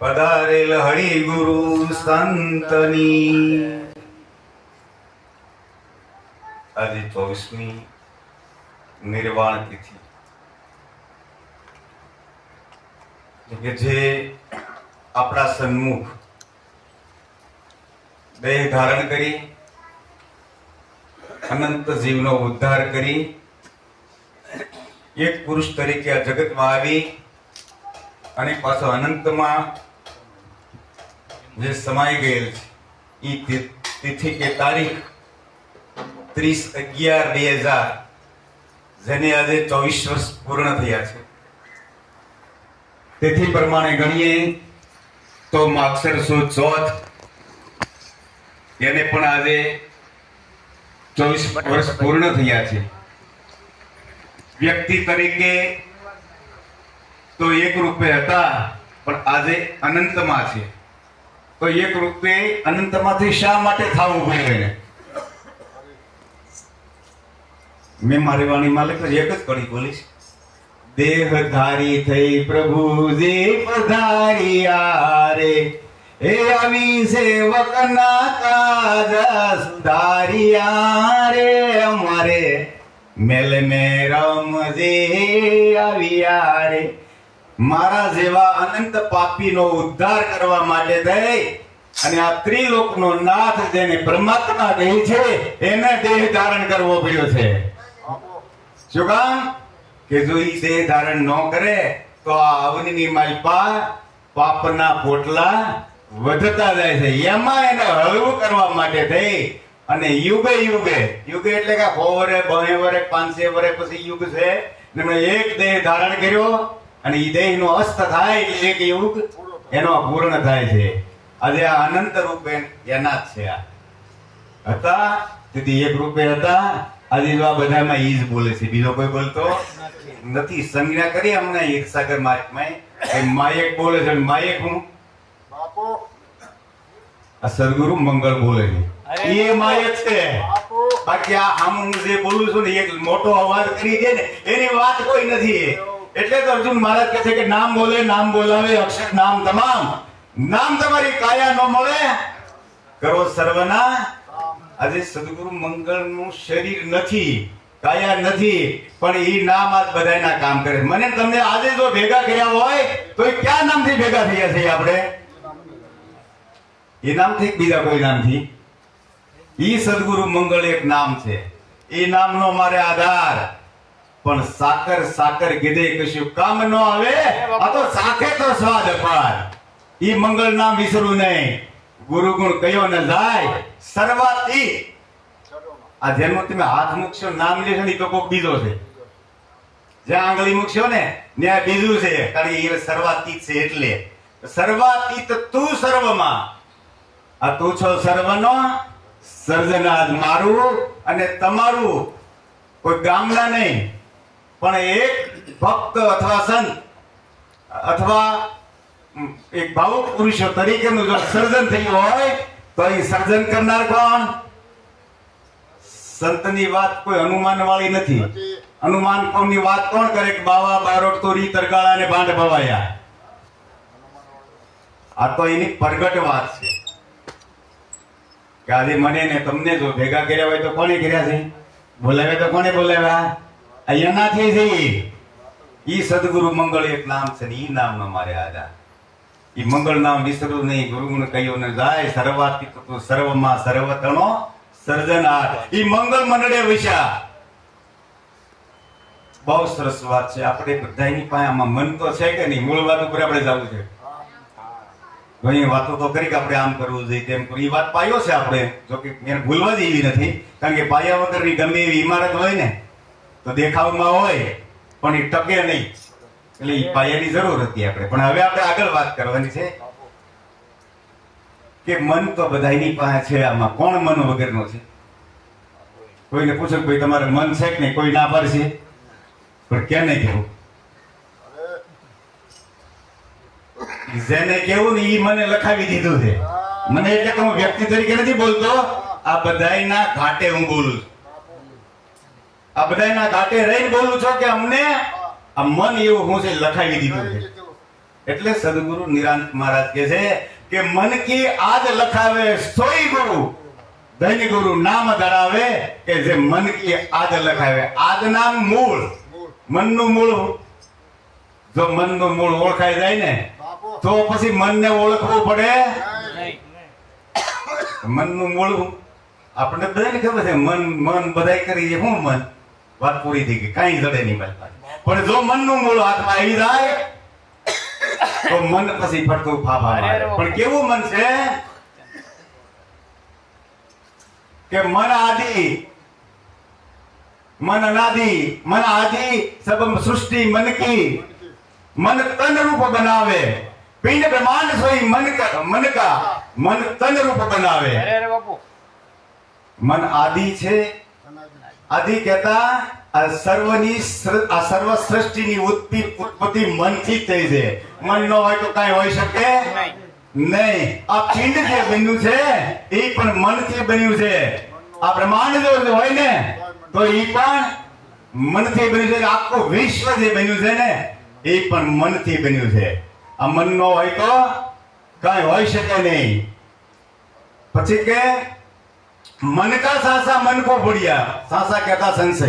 પધારેલ હરિ ગુરુ સંતની. આજે ચોવીસમી નિર્વાણ તિથિ. કે જે આપણા સન્મુખ દેહ ધારણ કરી, અનંત જીવનો ઉદ્ધાર કરી, એક પુરુષ તરીકે આ જગતમાં આવી અને પાછો અનંતમાં જે સમાઈ ગયેલ છે એ તિથિ કે તારીખ ત્રીસ અગિયાર બે હજાર, જેને આજે ચોવીસ વર્ષ પૂર્ણ થયા છે. તેથી પ્રમાણે ગણીએ તો માક્ષરસો ચોથ, એને પણ આજે ચોવીસ વર્ષ પૂર્ણ થયા છે. વ્યક્તિ તરીકે તો એક રૂપે હતા, પણ આજે અનંતમાં છે. તો એક રૂપે અનંતમાંથી શા માટે થાવું એને? મેં મારી વાણીમાં લખ્યું એક જ કડી બોલીશ. દેહધારી થઈ પ્રભુજી પધાર્યા રે હે આવી સેવકના કાજ સુધારિયા રે અમારે. મેલ મે રમજી આવ્યા રે મારા જેવા અનંત પાપીનો ઉદ્ધાર કરવા માટે થઈ અને આ ત્રિલોકનો નાથ જેને પરમાત્મા કહે છે, એને દેહ ધારણ કરવો પડ્યો છે. શું કામ? કે જો ઈ દેહ ધારણ ન કરે, તો આ અવનીની માલપા પાપના પોટલા વધતા જાય છે. એમાં એને હળવું કરવા માટે થઈ અને યુગે યુગે યુગે એટલે કે સો વરે બે વરે પાંચે વરે પછી યુગ છે ને એક દેહ ધારણ કર્યો અને એ દેહ નો અસ્ત થાય એટલે એક યુગ એનો પૂર્ણ થાય છે. આજે આ અનંત રૂપે એના જ છે આ. હતા? તેથી એક રૂપે હતા. આજે જો આ બધામાં ઈ જ બોલે છે. બીજો કોઈ બોલતો નથી. સંજ્ઞા કરી અમને એક સાગર માર્ગમાં. માયક બોલે છે માયક હું. બાપો. આ સદગુરુ મંગળ બોલે છે. એ માયક છે. બાકી આ આમ હું જે બોલું છું ને એક મોટો અવાજ કરી દે ને એની વાત કોઈ નથી. એટલે તો અર્જુન મહારાજ કહે છે કે નામ બોલે, નામ બોલાવે, અક્ષર, નામ તમામ. નામ તમારી કાયા ન મળે. કરો સર્વના. આજે સદગુરુ મંગળનું શરીર નથી, કાયા નથી, પણ એ નામ આજ બધાના કામ કરે. મને તમને આજે જો ભેગા કર્યા હોય, તો એ ક્યાં નામથી ભેગા થયા છે આપણે? એ નામથી બીજા કોઈ નામથી? ઈ સદગુરુ મંગળ એક નામ છે. એ નામનો મારે આધાર. પણ સાકર સાકર કીધે કશું કામ ન આવે. આ તો સાખે તો સ્વાદ અપાર ઈ મંગલ નામ વિસરું નહીં. ગુરુ ગુણ કયો ન જાય. સર્વાતી. આ જેનું તમે હાથ મૂકશો નામ લેશો ને તો કોક બીજો છે. જ્યાં આંગળી મૂકશો ને ત્યાં બીજું છે. કારણ કે એ સર્વાતીત છે એટલે. સર્વાતીત તું સર્વમાં. આ તું છો સર્વનો સર્જનાદ મારું અને તમારું. કોઈ ગામના નહીં. પણ એક ભક્ત અથવા સંત અથવા એક ભાવુક પુરુષો તરીકેનું જો સર્જન થયું હોય તો એ સર્જન કરનાર કોણ? સંતની વાત કોઈ અનુમાન વાળી નથી. હનુમાન અનુમાન કોણની વાત કોણ કરે કે બાવા બારોટ તોરી તરગાળા ને ભાંડ ભવાયા? આ તો એની પ્રગટ વાત છે. કે આજે મને ને તમને જો ભેગા કર્યા હોય તો કોને કર્યા છે? બોલાવ્યા તો કોને બોલાવ્યા? અહીંયાનાથી થઈ ઈ. સદગુરુ મંગળ એક નામ છે ને ઈ નામનો મારે આદા. ઈ મંગળ નામ વિસરું નહીં ગુરુગુણ કહ્યું ને જાય સર્વાતી તો સર્વમાં સર્વતણો સર્જનાર ઈ મંગળ મંડળે વિશા. બહુ સરસ વાત છે. આપણે બધાની પાસે આમાં મન તો છે કે નહીં? મૂળ વાત ઉપર આપણે જવું છે. ઘણી વાતો તો કરી કે આપણે આમ કરવું જોઈએ, તેમ કરવું. એ વાત પાયો છે આપણે. જો કે ભૂલવા જેવી નથી. કારણ કે પાયા વગરની ગમે એવી ઇમારત હોય ને તો દેખાવમાં હોય, પણ એ ટકે નહીં. એટલે એ પાયાની જરૂર હતી આપણે. પણ હવે આપણે આગળ વાત કરવાની છે કે મન તો બધાની પાસે છે, આમાં કોણ મન વગરનો છે? કોઈને પૂછો કે ભાઈ, તમારે મન છે કે નહીં? કોઈ ના પાડશે. પણ કેને કેવું? જેને કેવું ને ઈ મને લખાવી દીધું છે. મને એટલે હું વ્યક્તિ તરીકે નથી બોલતો. આ બધાયના ઘાટે હું બોલું છું. આ બધાના ઘાટે રહીને બોલું છું કે અમને આ મન એવું હું છે લખાવી દીધું છે. એટલે સદગુરુ નિરાંત મહારાજ કે છે કે મન કી આજ લખાવે સોઈ ગુરુ. ધન ગુરુ નામ ધરાવે કે જે મન કી આજ લખાવે. આજ નામ મૂળ. મનનું મૂળ જો મનનું મૂળ ઓળખાઈ જાય ને તો પછી મનને ઓળખવું પડે? મનનું મૂળ આપણને બધાને ખબર છે મન મન બધાય કરી શું મન? વાત પૂરી થઈ ગઈ કઈ જડે નહીં મળતા. પણ જો મનનું મૂળ હાથમાં આવી જાય તો મન પછી ફરતું ફાફા મારે. પણ કેવું મન છે? કે મન આદિ મન અનાદિ મન આદિ સબ સૃષ્ટિ મન કી. મન તન રૂપ બનાવે. પિંડ બ્રહ્માંડ સોઈ મન કા મન કા મન તન રૂપ બનાવે. અરે અરે બાપુ. મન આદિ છે આદિ કહેતા આ સર્વની આ સર્વ સૃષ્ટિની ઉત્પત્તિ મનથી થઈ છે. મન ન હોય તો કાંઈ હોઈ શકે નહીં. આ પિંડ જે બન્યું છે, એ પણ મનથી બન્યું છે. આ બ્રહ્માંડ જો હોય ને, તો એ પણ મનથી બન્યું છે. આખું વિશ્વ જે બન્યું છે ને, એ પણ મનથી બન્યું છે. આ મન ન હોય તો કાંઈ હોઈ શકે નહીં. પછી કે મન કા સાસા મન કો ભૂડિયા? સાસા કહેતા સંશય.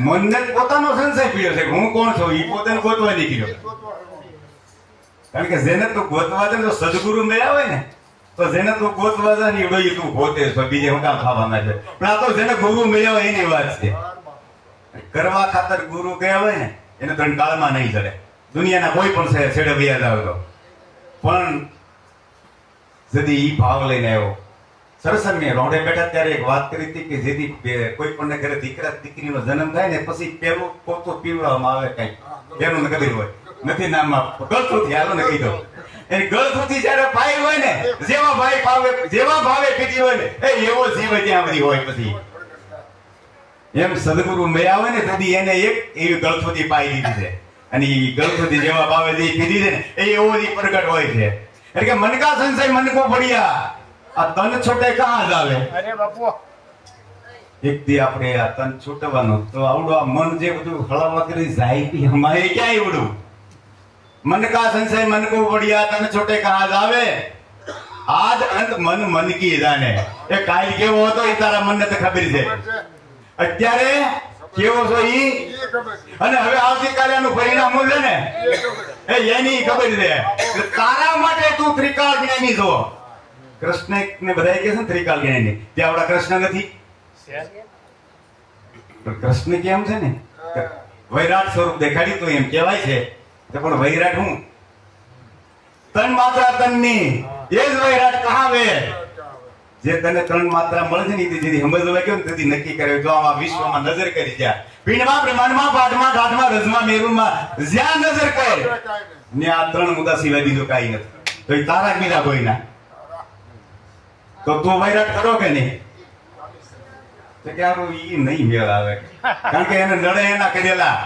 મનને પોતાનો સંશય પીડ્યો છે હું કોણ છું? એ પોતાને ગોતવા નીકળ્યો. કારણ કે જેને તું ગોતવા દે સદગુરુ મળ્યા હોય ને, તો જેને તું ગોતવા દે ને એ તું ગોતે છો, બીજે હું કામ ખાવાના છે. પણ આ તો જેને ગુરુ મળ્યા હોય એની વાત છે. કરવા ખાતર ગુરુ ગયા હોય ને, એને તો કાળમાં નહીં ચડે. દુનિયાના કોઈ પણ છેડે વ્યાજ આવે પણ જદી ઈ ભાવ લઈને આવ્યો. સરસ મેં રોડે બેઠા ત્યારે એક વાત કરી હતી કે જેથી કોઈ પણ ઘરે દીકરા દીકરીનો જન્મ થાય ને પછી પેલું પોતું પીવડાવવામાં આવે કઈ. પેલું નકલી હોય. નથી નામ ગળથુથી હાલો ને કીધો એની ગળથુથી જયારે ભાઈ હોય ને, જેવા ભાઈ ભાવે જેવા ભાવે પીધી હોય ને, એ એવો જીવ ત્યાં બધી હોય પછી. એમ સદગુરુ મળ્યા હોય ને તેથી એને એક એવી ગળથુથી પાઈ દીધી છે. અને એ ગળથુથી જેવા ભાવે જે પીધી છે ને, એ એવો જ પ્રગટ હોય છે. એટલે કે મનકા સંશય મનકો પડ્યા આ તન છોટે કહાં જ આવે? અરે બાપુ. એક દી આપણે આ તન છૂટવાનું તો આવડું આ મન જે બધું હળવા કરી જાય બી અમારે ક્યાં આવડું? મન કા સંશય મન કો વડિયા તન છોટે કહાં જ આવે? આજ અંત મન મન કી જાને એ કાલ કેવો હતો એ તારા મનને તો ખબર છે. અત્યારે કેવો છો ઈ? અને હવે આવતીકાલે આનું પરિણામ છે ને? એ એની ખબર છે. તારા માટે તું ત્રિકાળ જ્ઞાની છો. કૃષ્ણ ને બધા કહે છે ને ત્રિકાળ જ્ઞાની તે આપણા કૃષ્ણ નથી. કૃષ્ણ કેમ છે ને? વૈરાટ સ્વરૂપ દેખાડી તો એમ કહેવાય છે. તો પણ વૈરાટ હું? તન માત્રા તનની. એ જ વૈરાટ કહાવે. જે તને ત્રણ માત્રા મળે છે ને એ જેથી સમજવા ને તેથી નક્કી કરે જો આમાં વિશ્વમાં નજર કરી જા. પિંડમાં બ્રહ્માંડમાં પાઠમાં ઠાઠમાં રજમાં મેરુમાં જ્યાં નજર કરે. ને આ ત્રણ મુદ્દા સિવાય બીજું કાંઈ નથી. તો એ તારા બીજા કોઈના. તો તું વૈરાટ કરો કે નહીં? તો કે હારું ઈ નહીં મેળ આવે. કારણ કે એને નડે એના કરેલા.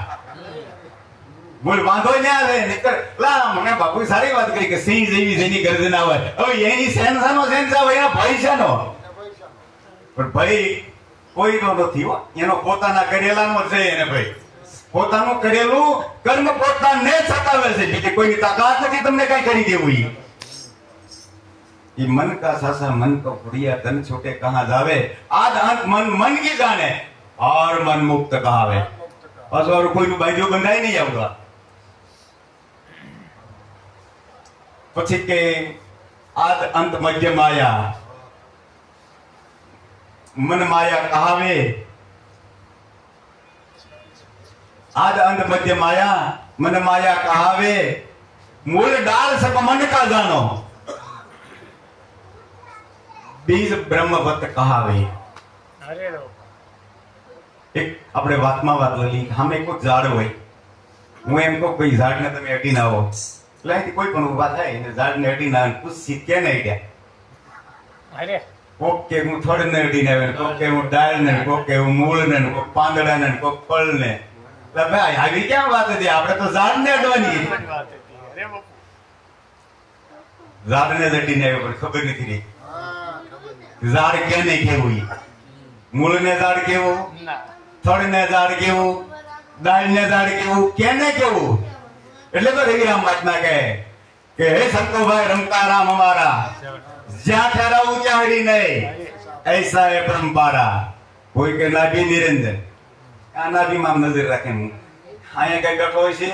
બોલ, વાંધો ન આવે. નીકળ લા, મને બાપુ સારી વાત કરી કે સિંહ જેવી જેની ગર્જના હોય. હવે એની સેન્સાનો સેન્સા હોય, એના ભય નો પણ ભય કોઈનો નથી હો. એનો પોતાના કરેલાનો છે એને ભાઈ. પોતાનું કરેલું કર્મ પોતાને સતાવે છે. બીજી કોઈની તાકાત નથી તમને કઈ કરી દેવું ઈ. ये मन का सासा मन को बुढ़िया तन छोटे कहाँ जावे आद अंत मन मन की जाने और मन मुक्त कहावे બસ ઓર કોઈનું બાજુ બંધાય નહીં આવડવા પછી કે આદ અંત મધ્ય માયા મન માયા કહાવે આદ અંત મધ્ય માયા મન માયા કહાવે મૂળ ડાળ સબ મન કા જાનો બીજ બ્રહ્મવત કહાવે. એક આપણે વાતમાં વાત લઈ સામે કોઈ ઝાડ હોય. હું એમ કહું કોઈ ઝાડને તમે અડી ના આવો. એટલે અહીંથી કોઈ પણ ઊભા થાય ને ઝાડને અડી ના પૂછી કે નહીં ગયા અરે. કોક કે થડ ને અડીને આવે કોકે કે હું ડાળ ને કોકે હું મૂળ ને કોક પાંદડા ને કોક ફળને. એટલે ભાઈ આવી ક્યાં વાત હતી? આપણે તો અડવાની. ઝાડ ને બાપુ. ઝાડને જ અડીને આવ્યો પણ ખબર નથી રહી. ઝાડ કેને કેવું મૂળને ઝાડ કેવું? થળને ઝાડ કેવું? દાળને ઝાડ કેવું? કેને કેવું? એટલે તો રવિરામ મહાત્મા કહે કે હે સંતોભાઈ રમકારામ અમારા. જ્યાં ઠેરાવું ત્યાં હરી નહીં. એસા એ પરંપરા કોઈ કે ના બી નિરંજન. આ નાભીમાં નજર રાખે હું. અહીંયા કઈ ગટો હોય છે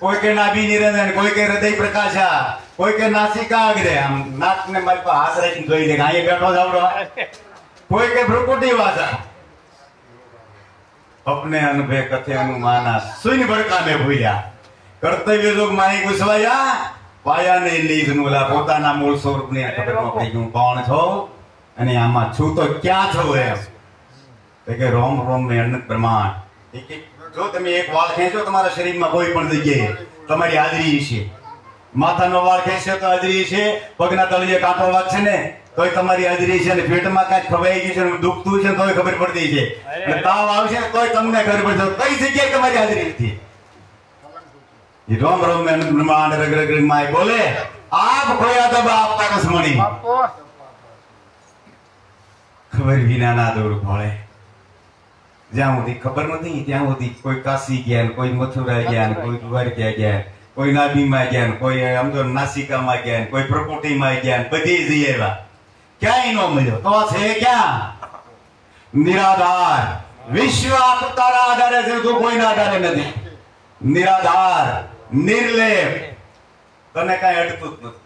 કોઈ કે નાભી નિરંજન. કોઈ કે હૃદય પ્રકાશા. કોઈ કે નાસિકા અગ્રે આમ નાક ને મારી પાસે હાથ રાખીને જોઈ દે અહીંયા બેઠો જાવડો કોઈ કે ભ્રુકુટી વાજા. અપને અનુભે કથે અનુમાના સુઈન ભડકામે ભૂલ્યા. કર્તવ્ય જોગ માહી ગુસવાયા પાયા ને લીધ નુલા પોતાના મૂળ સ્વરૂપ ને ખબર ન થઈ ગયું કોણ છો? અને આમાં છું તો ક્યાં છો એમ? તો કે રોમ રોમ ને અનંત પ્રમાણ. એ જો તમે એક વાળ ખેંચો તમારા શરીરમાં કોઈ પણ જગ્યાએ તમારી હાજરી છે. માથાનો વાળ ખેંચશો તો હાજરી છે પગના તળિયે કાંટો વાગશે ને તોય તમારી હાજરી છે અને પેટમાં કાંઈક ખવાઈ ગયું છે દુખતું છે તોય ખબર પડતી છે. અને તાવ આવશે તોય તમને ખબર પડશે. કઈ જગ્યાએ તમારી હાજરી નથી રોમ રોમ મેં બ્રહ્માંડ રગ રગ રગ માય બોલે આપ ખોયા તબ આપ પરસમણી બાપુ. ખબર વિના ના દોર ભળે. જ્યાં સુધી ખબર નથી ત્યાં સુધી કોઈ કાશી ગયા કોઈ મથુરા ગયા ને કોઈ દ્વારકા ગયા. કોઈ નાભીમાં ગયા કોઈ, આમ તો નાસિકામાં ગયા કોઈ પ્રકૃતિમાં ગયા બધી જઈ આવ્યા. ક્યાંય નો મળ્યો? તો છે ક્યાં? નિરાધાર. વિશ્વ તારા આધારે છે, તો કોઈના આધારે નથી. નિરાધાર. નિર્લેપ. તને કાંઈ અડતું જ નથી.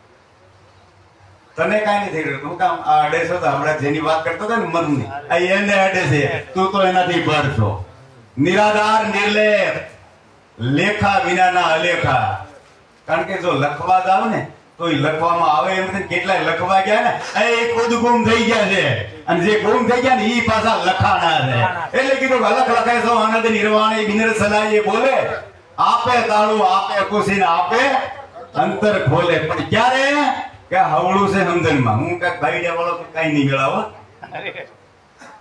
તને કાંઈ નથી અડતું. હું કામ આ અડે છો, તો હમણાં જેની વાત કરતો હતો ને મનની, આ એને અડે છે. તું તો એનાથી ભર છો નિરાધાર, નિર્લેપ. લેખા વિનાના અલેખા. કારણ કે જો લખવા જાવ ને, તો લખવામાં આવે એમ કેટલાય લખવા ગયા ને, એ ખુદ ગુમ થઈ ગયા છે. અને જે ગુમ થઈ ગયા ને એ પાછા લખાણા છે. એટલે કીધું અલખ લખાય છો આનંદ નિર્વાણ બિનર સલાહ એ બોલે, આપે તાળું, આપે ખુશી ને આપે અંતર ખોલે. પણ ક્યારે? કે હવળું છે સમજણમાં. હું કઈ ભાઈ વાળો કઈ નહીં મેળાવો.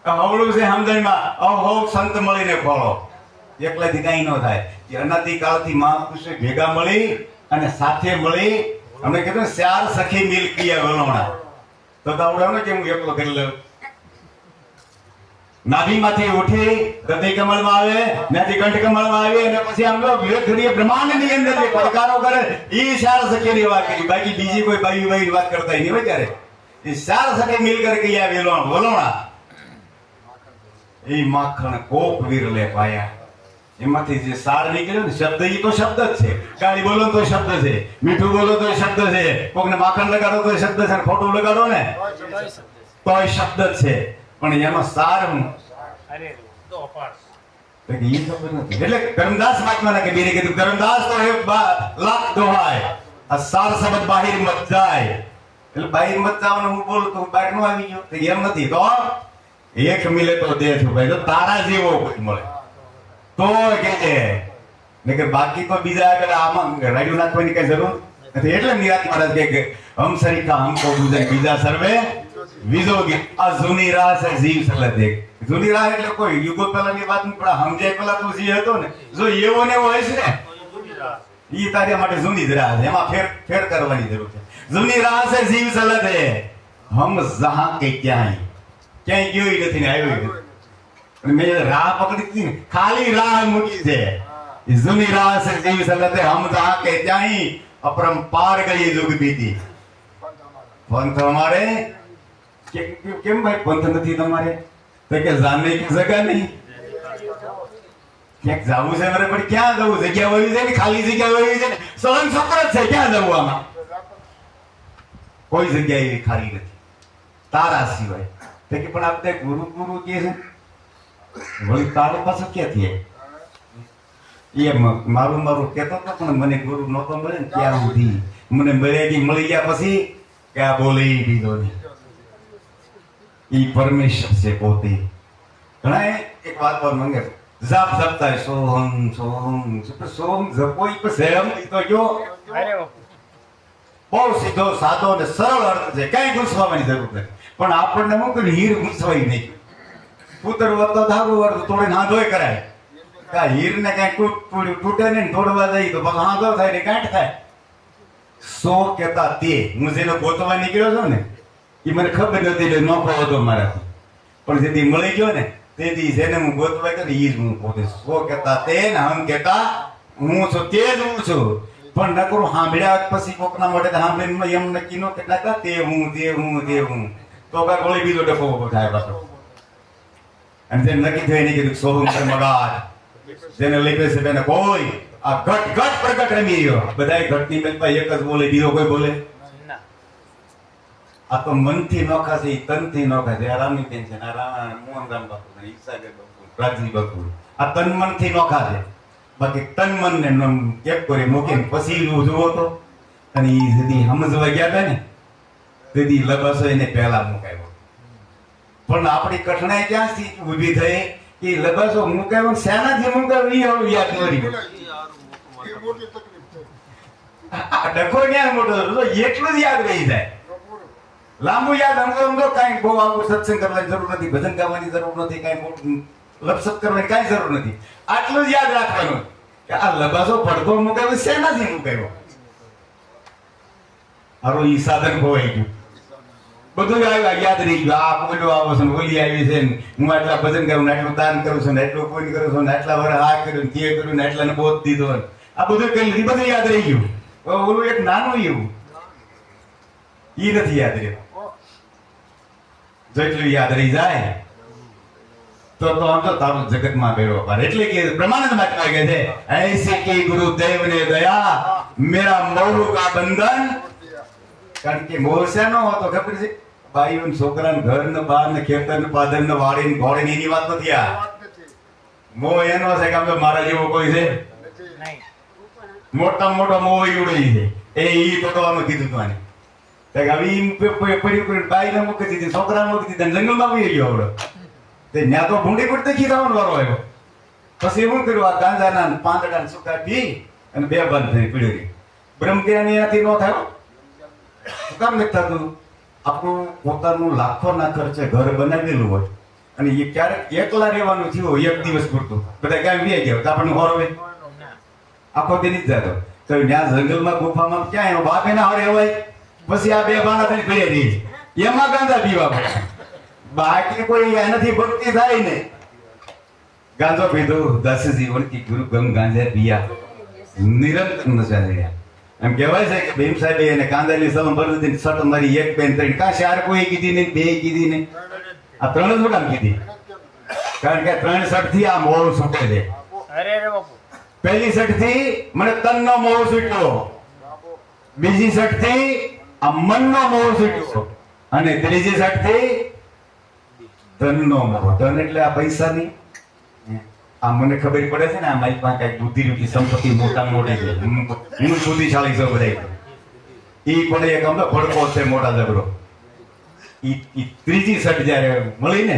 હવળું છે સમજણમાં. અહો સંત મળીને ખોળો. એકલાથી કઈ ન થાય. અનાદિ કાળથી મહાપુરુષો ભેગા મળી અને સાથે મળી અમને કીધું ચાર સખી મિલ કિયા વલોણા. તો તો ને કે હું એકલો કરી લઉં નાભીમાંથી ઉઠી હૃદય કમળમાં આવે ત્યાંથી કંઠ કમળમાં આવે અને પછી આમ વિવેકધરીય બ્રહ્માંડની અંદર જે પડકારો કરે એ ચાર સખીની વાત કરી. બાકી બીજી કોઈ બાઈ બાઈ વાત કરતા નહીં હોય ત્યારે. એ ચાર સખી મિલ કર ગયા વેલોણ, વલોણા. એ માખણ કોપ વિરલે પાયા. એમાંથી જે સાર નીકળ્યો ને, શબ્દ એ તો શબ્દ જ છે. કાળી બોલો તો શબ્દ છે. મીઠું બોલો તો શબ્દ છે. કોકને માખણ લગાડો તો શબ્દ છે. ખોટું લગાડો ને, તો શબ્દ જ છે. પણ એનો સાર એટલે કરમદાસ મહાત્માના કે બીરે કીધું કરમદાસ તો હે લાખ દોહાય. આ સાર શબ્દ બહાર મત જાય. એટલે બહાર મત જવાનું હું બોલું તો બહાર નો આવી ગયો. એમ નથી. તો એક મિલે તો દેશ ભાઈ તો તારા જેવો કોઈ મળે. તો કે છે. બાકી તો બીજા આગળ આમાં રાડ્યું નાખવાની કઈ જરૂર નથી. એટલે નિરાત મહારાજ કે, હમ સરિતા હમકો બુઝન બીજા સર્વે વિજોગી. આ જૂની રાહ છે, જીવ સલતે જૂની રાહ એટલે કોઈ યુગો પહેલાની વાત નહીં પણ સમજાય પેલા તો જે હતો ને, જો એવો ને એવો છે ને એ તારા માટે જૂની જ રાહ છે. એમાં ફેર ફેર કરવાની જરૂર છે. જૂની રાહ છે, જીવ સલતે હમ જહાં કે ક્યાંય. ક્યાંય ગયો નથી ને, આવ્યો નથી. મેં રાહ પકડી હતી ને ખાલી રાહ મૂકી છે એ જૂની રાહ છે જીવ સલતે હમ જહાં કે ત્યાંય અપરંપાર ગઈ જુગ બીતી પંથ અમારે કે- કે- કેમ ભાઈ પંથ નથી તમારે તો કે જાને કી જગા નહીં ક્યાંક જાવું છે મારે પણ ક્યાં જવું જગ્યા હોવી છે ને ખાલી જગ્યા હોવી છે ને સળંગ સત્ર જ છે ક્યાં જવું આમાં કોઈ જગ્યા એવી ખાલી નથી તારા સિવાય તો કે પણ આપણે ગુરુ ગુરુ કે છે વળી તારો પાછો ક્યાંથી? એ મારું મારું કહેતો હતો પણ મને ગુરુ નહોતો મળે ને ત્યાં સુધી. મને મર્યાદી મળી ગયા પછી કે આ બોલે દીધો ઈ પરમેશ્વર છે પોતે. ઘણા એક વાત પર મંગે જાપ જપતા હોય, સોહમ સોહમ સોહમ જપો એ પછી એમ તો જો બહુ સીધો સાદો અને સરળ અર્થ છે. કઈ ગુસવાની જરૂર નથી. પણ આપણને કર્યું? હીર ગુસવાય નહીં. પુત્ર વધતો ધારું અર્થ તોડે નાંધોય કરાય. કા હીર ને કઈ તૂટ તૂટ- નહીં તોડવા જાય તો પછી આંધો થાય ને ગાંઠ થાય. સો કેતા તે. હું જેને ગોતવા નીકળ્યો છું ને, એ મને ખબર નથી એટલે નોખો હતો મારાથી. પણ જેથી મળી ગયો ને, તેથી જેને હું ગોતવા ગયો એ જ હું પોતે સો કેતા તે ને હમ કેતા હું છું તે જ હું છું. પણ નકરું સાંભળ્યા પછી કોકના મોઢે સાંભળીને એમ નક્કી નો કેટલા તે હું તે હું તે હું. તો કાંઈ બીજો ડખો થાય પાછો. અને તે નક્કી થઈ નહીં કીધું સોહમ પર મગાજ જેને લીધે છે તેને કોઈ આ ઘટ ઘટ પ્રગટ રમી રહ્યો બધાય ઘટની બેનપા એક જ બોલે બીજો કોઈ બોલે આ તો મનથી નોખા છે ઈ તનથી નોખા છે આ રામની બેન છે મોહનરામ બાપુ ને ઈસાગર બાપુ રાજી બાપુ આ તન મનથી નોખા છે બાકી તન મન ને એક કરી મૂકીને પછી જુઓ તો અને એ સુધી સમજવા ગયા હતા ને તેથી લબાસો એને પહેલા મુકાયો પણ આપણી કઠણાઈ ક્યાંથી ઊભી થઈ? કે લબાસો મુકાયો ને શેનાથી હવે યાદ ન રહ્યું એ તકલીફ થઈ આ ડખો ક્યાં મોટો? એટલું જ યાદ રહી જાય. લાંબુ યાદ સમજો સમજો કાંઈ બહુ આવું સત્સંગ કરવાની જરૂર નથી, ભજન ગાવાની જરૂર નથી, કાંઈ લપસપ કરવાની કાંઈ જરૂર નથી. આટલું જ યાદ રાખવાનું. કે આ લબાસો પડઘો મુકાયો શેનાથી મુકાયો હારું ઈ સાધન ખોવાઈ ગયું. બધું આવ્યું યાદ રહી ગયું. આ પોલો આવો છે હોલી આવી છે હું આટલા ભજન કરું આટલું દાન કરું છું ને એટલું કરું છું આટલા વર આ કર્યું તે કર્યું આટલા બોધ દીધો આ બધું કરી બધું યાદ રહી ગયું. ઓલું એક નાનું એવું. એ નથી યાદ રહ્યું. જેટલું યાદ રહી જાય, તો તો આમ તો તારું જગતમાં બેરો પર એટલે કે પ્રમાણ મહાત્મા કહે છે, એસી ગુરુ દેવ ને દયા, મેરા મોરુ કા બંધન. કારણ કે મોર નો હતો, ખબર છે? બાઈઓ ને છોકરા ઘર ને બાર ને ખેતર ને પાદર ને વાડી ને ઘોડી એની વાત નથી આ. મો એનો છે કે મારા જેવો કોઈ છે? મોટા મોટા મોહ ઈવડો છે. એ ઈ તોડવાનું કીધું તું આને. તે હવે ઈ પ- પ- પડ્યું પડ્યું બાઈને મૂકી દીધી છોકરા મૂકી દીધા જંગલમાં આવી ગયો આવડો. તે ન્યા તો ભૂંડી પડતે ખીરાવાનો વારો આવ્યો. પછી શું કર્યું આ ગાંજાના ને પાંદડા ને સુકા પી અને બે બંધ થઈ પીડ્યું રહી બ્રહ્મજ્ઞાની એનાથી ન થયો શું કામ નથી થતું. આપણું પોતાનું લાખોના ખર્ચે ઘર બનાવેલું હોય અને એ ક્યારેક એકલા રહેવાનું થયું એક દિવસ પૂરતું. બધા ક્યાંય વ્યાઈ ગયા આપણને હોરવે આખો દિન જ જતો તો. ત્યાં જંગલમાં ગુફામાં ક્યાં એનો બાપ એના હારે હોય? પછી આ બે બાણા થઈ પડે રહી એમાં ગાંધા પીવા પડે બાકી કોઈ એનાથી ભક્તિ થાય ને. ગાંજો પીધો દસ જીવન કી ગુરુ ગમ ગાંધે પિયા. નિરંતર નશા રહ્યા. એમ કહેવાય છે કે ભીમ સાહેબે એને કાંદાની સલમ ભરી દીધી સટ મારી એક પેન ત્રણ. કાં ચાર કોઈ કીધી નહીં બે કીધી નહીં. આ ત્રણ જ મોટા કીધી? કારણ કે ત્રણ સટથી આ મોળ છૂટે છે. પહેલી સટથી મને તનનો મોહ છૂટ્યો. બીજી સટથી આ મનનો મોહ છૂટ્યો. અને ત્રીજી સટથી ધનનો મોહ ધન એટલે આ પૈસાની આ મને ખબર પડે છે ને, આ પાસે કંઈક બુદ્ધિ રૂપી સંપત્તિ મોટા મોટી છે. હું બુદ્ધિશાળી છું બધા ઈ પણ એક અમને ભડકો છે, મોટા ઝઘડો. ઈ ત્રીજી સટ જ્યારે મળી ને,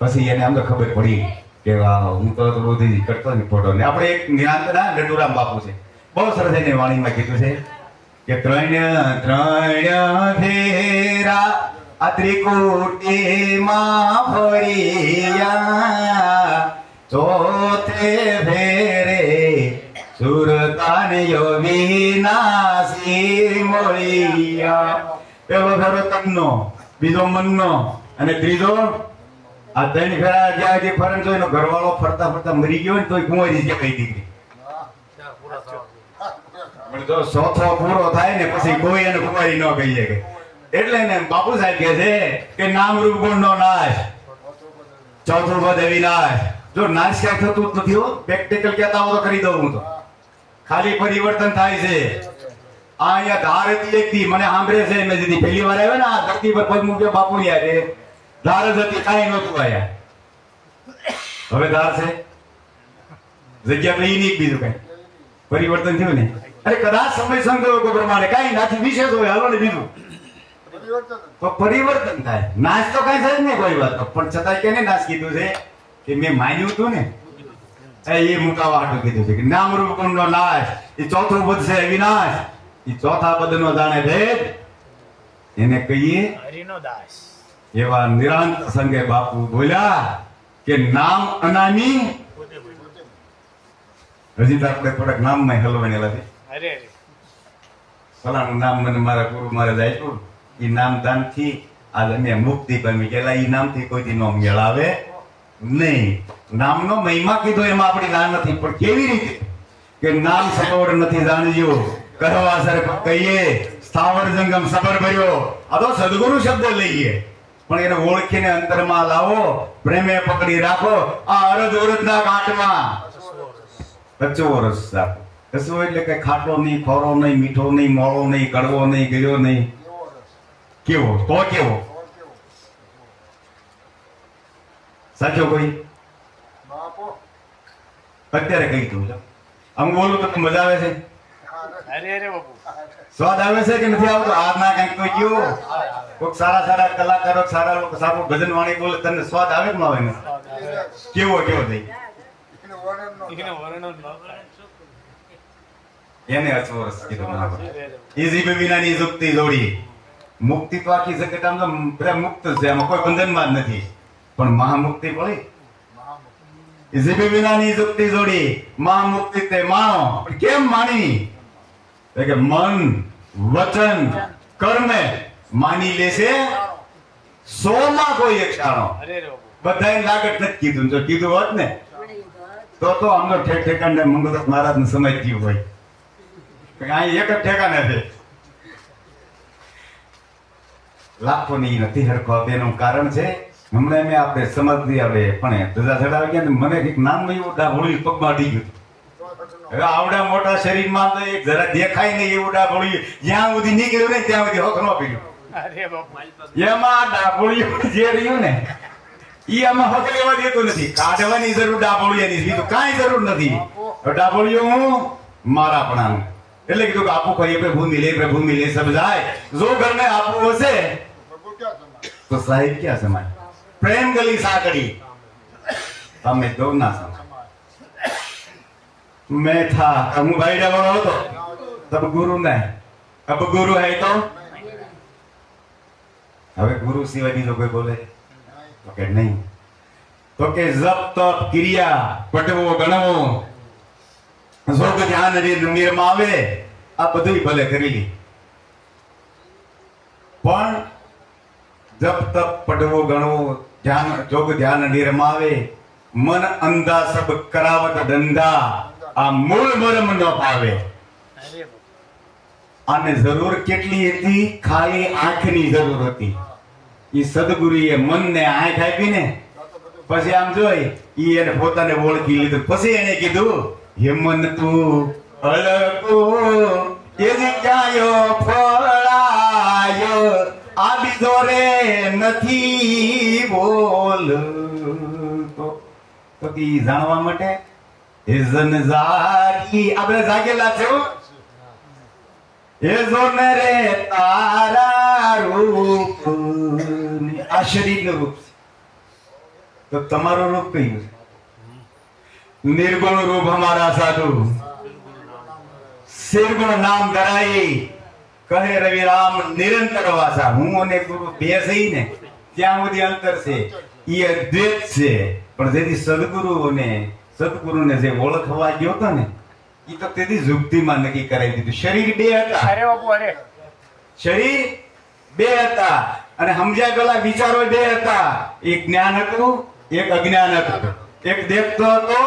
પછી એને અમને ખબર પડી કે હું તો બધી કરતો ને ફોટો. ને આપણે એક નિરાંતના લડુરામ બાપુ છે. બહુ સરસ એને વાણીમાં કીધું છે કે ત્રણ ત્રણ ફેરા આ ત્રિકુટીમાં ફર્યા ચોથે ફેરે સુરતાનયો વિનાશી મોળિયા. પેલો ફેરો તમનો, બીજો મનનો, અને ત્રીજો, આ ત્રણ ફેરા જ્યાં જે ફરન તો એનો ઘરવાળો ફરતા ફરતા મરી ગયો ને તોય કુંવારી છે કઈ દીધી જો ચોથો પૂરો થાય ને પછી કોઈ એને કુંવારી ન કહી શકે. એટલે ને બાપુ સાહેબ કહે છે કે નામ રૂપ ગુણ નો નાશ, ચોથું પદ વિનાશ જો નાશ ક્યાંય થતું જ નથી હો પ્રેક્ટિકલ કહેતા હો તો કરી દઉં હું તો. ખાલી પરિવર્તન થાય છે. આ અહીંયા ધાર હતી મને સાંભળે છે મેં જીધી પહેલી વાર આવ્યો ને, આ ધરતી પર પગ મૂક્યો બાપુ ની ધાર જ હતી, કાંઈ નહોતું આયા હવે ધાર છે. જગ્યા નહીં નહીં, બીજું કઈ. પરિવર્તન થયું ને. અરે કદાચ સમય સંજોગો પ્રમાણે, કાંઈ નાથી વિશેષ હોય, હાલો ને બીજું. પરિવર્તન થાય. નાશ તો કઈ થાય નહીં કોઈ વાત. પણ છતાં કેને નાશ કીધું છે? કે મેં માન્યું હતું ને એ મુકાવા હાટું કીધું છે કે નામ રૂપ નો નાશ એ ચોથો પદ છે વિનાશ. એ ચોથા પદનો જાણે ભેદ. એને કહીએ હરિનો દાસ. એવા નિરાંત સંગે બાપુ બોલ્યા કે નામ અનામી. હજી તો આપણે થોડાક નામમાં માં છે. અરે ફલાણું નામ મને મારા ગુરુ મારે આપ્યું. એ નામ દાનથી આજે અમે મુક્તિ પામી ગયેલા. એ નામથી કોઈથી નો મેળ આવે? નહીં. નામનો મહિમા કીધો એમાં આપણી ના નથી. પણ કેવી રીતે? કે નામ સપોર નથી જાણજો કરવા સર કહીએ, સ્થાવર જંગમ સબર ભર્યો. આ તો સદગુરુ શબ્દ લઈએ. પણ એને ઓળખીને અંતરમાં લાવો, પ્રેમે પકડી રાખો. આ અરજ ઉરજના ગાંઠમાં. કચ્ચો રસ રાખો કચ્ચો એટલે કઈ ખાટો નહીં, ખોરો નહીં, મીઠો નહીં, મોળો નહીં, કડવો નહીં, ગળ્યો નહીં. કેવો? તો કેવો ઓર કેવો સાચો કોઈ? અત્યારે કહી દઉં આમ બોલું તો મજા આવે છે? અરે અરે બાપુ. સ્વાદ આવે છે કે નથી આવતો? આ ના કંઈક તો કયો. કોઈક સારા સારા કલાકારો સારા લોકો સારું ભજન વાણી બોલે તને સ્વાદ આવે કે ન આવે? ને કેવો કેવો થઈ? એને અચવરસ કીધું બરાબર. ઈઝી વિનાની યુક્તિ જોડી. મુક્તિ તો આખી જગત આમ તો બધા મુક્ત છે એમાં કોઈ બંધનમાં જ નથી. પણ મહામુક્તિ પડી? જીભી વિનાની જુક્તિ જોડી મહામુક્તિ તે માણો. પણ કેમ માની કે મન વચન કર્મે માની લેશે સો માં કોઈ એક ક્ષાણો. બધાય લાગત નથી કીધું. જો કીધું હોત ને તો તો અમને ઠેક ને મંગળદાસ મહારાજ ને સમય ગયું હોય. અહીં એક જ ઠેકાણે છે. લાખો ની નથી હરખો તેનું કારણ છે હમણાં મેં આપણે સમજતી આવે પણ ધજા ચડાવી ગયા ને મને એક નામ એવું ડાભોળી પગમાં અડી ગયું. હવે આવડા મોટા શરીરમાં તો એક જરા દેખાય નહીં એવું ડાભોળી જ્યાં સુધી નીકળ્યું ને ત્યાં સુધી હોખ ન પીડ્યું. એમાં ડાભોળિયું જે રહ્યું ને ઈ આમાં હક લેવા દેતું નથી. કાઢવાની જરૂર ડાભોળિયાની છે. બીજું કાંઈ જરૂર નથી. હવે હું મારા પણાનું એટલે કીધું કે આપું કહીએ પે ભૂમિ લે પે ભૂમિ લે સમજાય જો ઘરને આપવું હશે તો સાહેબ ક્યાં સમાય? પ્રેમ ગલી સાંકડી તમે દો ના સમાય મેં થા હું ભાઈ વાળો હતો તબ ગુરુ ને. અબ ગુરુ હૈ તો? હવે ગુરુ સિવાય બીજો કોઈ બોલે? તો કે નહીં. તો કે જપ, તપ, ક્રિયા, પટવો, ગણવો. જોગ, ધ્યાન નિર્મા આવે. આ બધું ભલે કરી લી. પણ જપ, તપ, પટવો, ગણવો ધ્યાન જોગ ધ્યાન નિરમાવે મન અંધા સબ કરાવત ધંધા, આ મૂળ મરમ ન પાવે આને જરૂર કેટલી હતી? ખાલી આંખની જરૂર હતી. એ સદગુરુએ મનને આંખ આપી ને, પછી આમ જોઈ, ઈ એને પોતાને ઓળખી લીધું. પછી એને કીધું, હે મન તું અળકો એ ક્યાંયો ફળાયો આ બીજો રે નથી બોલ. તો કે જાણવા માટે જાગી. આપણે જાગેલા છે હો. જોને રે તારા રૂપ. આ શરીરનું રૂપ તો તમારું રૂપ કયું છે? નિર્ગુણ રૂપ અમારા સાધુ. શિરગુણ નામ ધરાઈ કહે રવિ રામ નિરંતર વાસા. હું અને ગુરુ બે ને ત્યાં સુધી અંતર છે એ અદ્વૈત છે. પણ જેથી સદગુરુઓને સદગુરુને જે ઓળખવા ગયો હતો ને એ તો તેથી જુગતીમાં નક્કી કરાવી દીધું. શરીર બે હતા. અરે બાપુ અરે. શરીર બે હતા. અને સમજ્યા ગયેલા વિચારો બે હતા. એક જ્ઞાન હતું એક અજ્ઞાન હતું. એક દેખતો હતો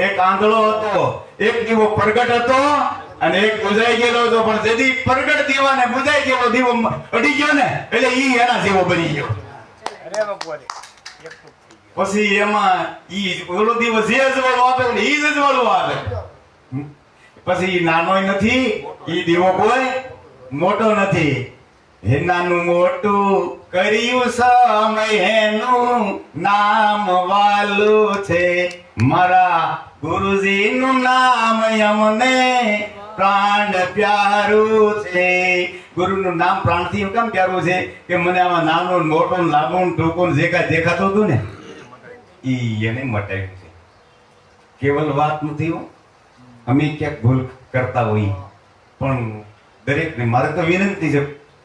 એક આંધળો હતો. એક જેવો પ્રગટ હતો અને એક બુજાઈ ગયેલો હતો પણ જેથી પ્રગટ દીવાને બુજાઈ ગયેલો દીવો અડી ગયો ને એટલે ઈ એના જેવો બની ગયો. પછી એમાં ઈ ઓલો દીવો જે અજવાળું આપે એટલે ઈ જ અજવાળું આવે પછી ઈ નાનોય નથી ઈ દીવો કોઈ મોટો નથી. હે નાનું મોટું કર્યું સમય હેનું નામ વાલું છે. મારા ગુરુજીનું નામ અમને પ્રાણ પ્યારું છે. ગુરુનું નામ પ્રાણથી એવું કેમ પ્યારું છે? કે મને આમાં નાનું મોટું ને ટૂંકું જે કાંઈ દેખાતું હતું ને એ એને મટાયું છે. કેવલ વાત નથી હું. અમે ક્યાંક ભૂલ કરતા હોઈએ પણ દરેકને મારે તો વિનંતી છે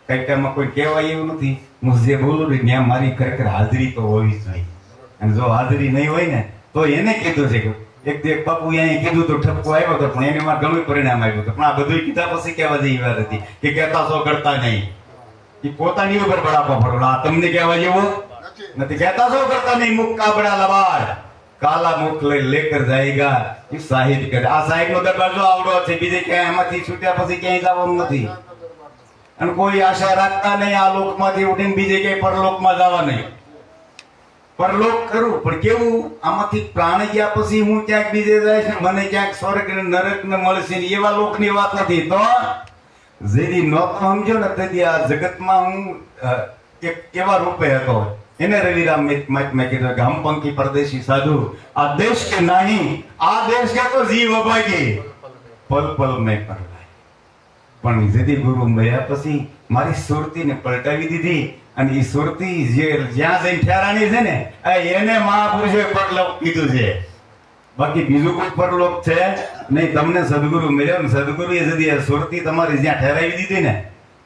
કઈ કામમાં કોઈ કહેવાય એવું નથી. હું જે બોલું ને ત્યાં મારી ખરેખર હાજરી તો હોવી જ જોઈએ અને જો હાજરી નહીં હોય ને, તો એને કીધું છે કે એક દેખ બાપુ અહીંયા કીધું તો ઠપકો આવ્યો હતો પણ એને મારે ઘણું પરિણામ આવ્યું હતું. પણ આ બધું કીધા પછી કહેવા જેવી વાત હતી કે કહેતા છો કરતા નહીં. એ પોતાની ઉપર બળાપા પડો. આ તમને કહેવા જેવું? નથી. કહેતા છો કરતા નહીં. મુક્કા બડા લબાડ. કાલા મુખ લઈ લેકર જાયગા. એ સાહિબ કરે. આ સાહેબ નો દરબાર જો આવડો છે. બીજે ક્યાંય એમાંથી છૂટ્યા પછી ક્યાંય જવાનું નથી. અને કોઈ આશા રાખતા નહીં આ લોકમાંથી ઉઠીને બીજે ક્યાંય પરલોકમાં જવા નહીં. પરલોક ખરું પણ કેવું? આમાંથી પ્રાણ ગયા પછી હું ક્યાંક બીજે જાય છે, મને ક્યાંક સ્વર્ગ ને નરક ને મળશે ને એવા લોકની વાત નથી તો જેથી ન સમજો ને, તેથી આ જગતમાં હું એક કેવા રૂપે હતો. એને રવિરામ મેં કીધું હમ પંખી પરદેશી સાધુ, આ દેશ કે નહીં, આ દેશ કે તો જીવ અભાગી. પલ પલ મેં પરવાય પણ જેથી ગુરુ મળ્યા પછી મારી સુરતીને પલટાવી દીધી અને એ સુરતી જે જ્યાં જઈને ઠેરાણી છે ને એને મહાપુરુષે પરલોક કીધું છે. બાકી બીજું કોઈ પરલોક છે નહીં, તમને સદગુરુ મળ્યો ને સદગુરુ એ જદી સુરતી તમારી જ્યાં ઠેરાવી દીધી ને,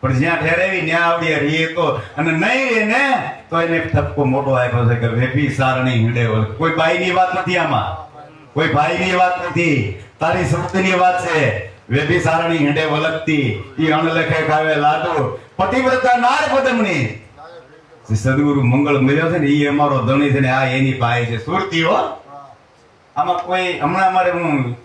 પણ જ્યાં ઠેરાવી ત્યાં આવડી રહીએ તો, અને નહીં ને તો એને ઠપકો મોટો આપ્યો છે કે વેપી સારણી હિંડે કોઈ કોઈ બાઈની વાત નથી આમાં. કોઈ ભાઈની વાત નથી. તારી સુરતીની વાત છે. વેપી સારણી હિંડે વલકતી ઈ અણલખે ખાવે લાડુ. પતિવ્રતા નાર પદમની જે સદગુરુ મંગળ મળ્યો છે ને એ અમારો ધણી છે ને આ એની ભાઈ છે. સુરતી હો. આમાં કોઈ હમણાં અમારે હું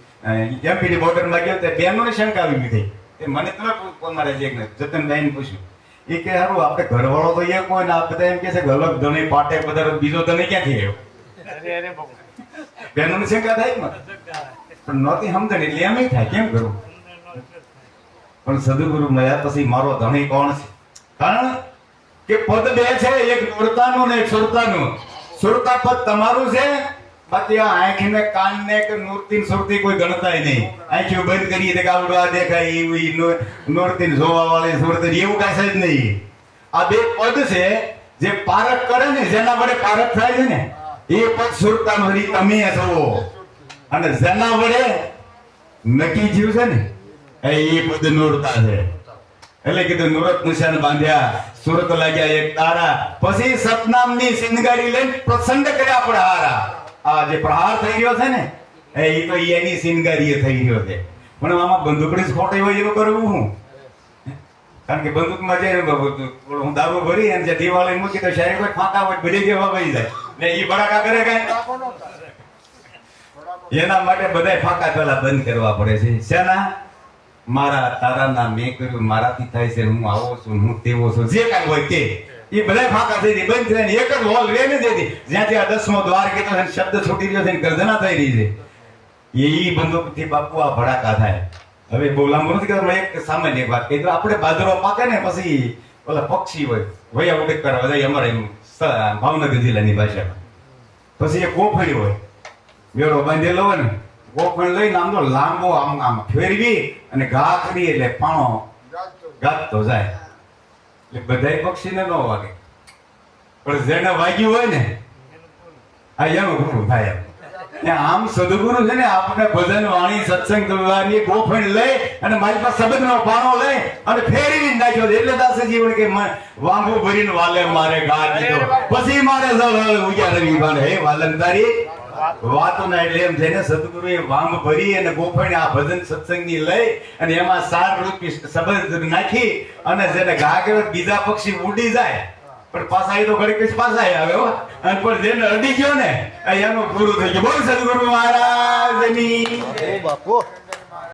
એમપીની બોર્ડરમાં ગયો તે બેનોને શંકા આવી ગઈ એ મને તમે અમારે જે જતનભાઈને પૂછ્યું. એ કે હારું આપણે ઘરવાળો તો એ કોઈ ને આ બધા એમ કે છે ગલક અલગ ધણી પાટે બધા બીજો ધણી ક્યાંથી આવ્યો? બેનોને શંકા થાય ને પણ નહોતી સમજણ એટલે એમ થાય કેમ કરવું પણ સદગુરુ મળ્યા પછી મારો ધણી કોણ છે? કારણ કે પદ બે છે, એક નૂરતાનું ને એક સુરતાનું. સુરતા પદ તમારું છે? બાકી આ આંખ ને કાન ને કે સુરતી કોઈ ગણતાય નહીં. આંખીઓ બંધ કરીએ તો કાવડું આ દેખાય વાળી સુરતી એવું કાંઈ જ નહીં. આ બે પદ છે, જે પારક કરે ને, જેના વડે પારક થાય છે ને, એ પદ સુરતાનું ઈ તમે છો. અને જેના વડે નક્કી જીવ છે ને, એ પદ નૂરતા છે. એટલે કીધું નુરત નિશાન બાંધ્યા સુરત લાગ્યા એક તારા. પછી સતનામની સિંગારી લઈને પ્રસંગ કર્યા આપણે હારા. આ જે પ્રહાર થઈ રહ્યો છે ને એ તો એની સિંગારી થઈ રહ્યો છે. પણ આમાં બંદૂકડી જ ખોટી હોય એવું કરવું હું? કારણ કે બંદૂકમાં જે હું દારૂ ભરી અને જે દિવાળી મૂકી તો શહેર કોઈ ફાંકા હોય ભરી જેવા ભાઈ જાય. ને એ બડાકા કરે કઈ. એના માટે બધાય ફાંકા પેલા બંધ કરવા પડે છે. શેના? મારા તારાના મેં કર્યું મારાથી થાય છે, હું આવો છું, હું તેવો છું. જે કાંઈ હોય તે. એ બધા ફાંકા થઈ બંધ થઈ એક જ હોલ રે ને જેથી. જ્યાંથી આ દસમો દ્વાર કીધો છે શબ્દ છૂટી ગયો છે ને, ગર્જના થઈ રહી છે. એ બંદૂકથી બાપુ આ ભડાકા થાય. હવે બહુ લાંબુ નથી કરતો એક સામાન્ય વાત કહી તો આપણે બાજરો પાકે ને પછી ઓલા પક્ષી હોય, વયા ઉડક કરવા જાય અમારે ભાવનગર જિલ્લાની ભાષામાં. પછી એ ગોફળી હોય વેરો બાંધેલો હોય ને ગોફણ લઈને આમ તો લાંબો આમ આમ ફેરવી અને ઘા કરી એટલે પાણો ગાતો જાય. એટલે બધાય પક્ષીને ન વાગે. પણ જેને વાગ્યું હોય ને આ એનું ગુરુ થાય ને આમ સદગુરુ છે ને આપણે ભજન વાણી સત્સંગ કરવાની ગોફણ લઈ અને મારી પાસે શબ્દનો પાણો લઈ અને ફેરવી નાખ્યો એટલે દાસજી વળી કે વાંગુ ભરીને વાલે મારે ગા દીધો. પછી મારે સળ ઉગ્યા રવિ હે વાલન તારી વાતોના એટલે એમ થઈને સદગુરુએ વાંગ ભરી અને ગોફણે આ ભજન સત્સંગની લઈ અને એમાં સાર રૂપી સબંધ નાખી અને જેને ઘા કર્યો બીજા પક્ષી ઉડી જાય, પણ એ તો ઘડી પછી પાછા આવે અને પણ જેને અડી ગયો ને એનું પૂરું થઈ ગયું. બોલ સદગુરુ મહારાજની. બાપુ.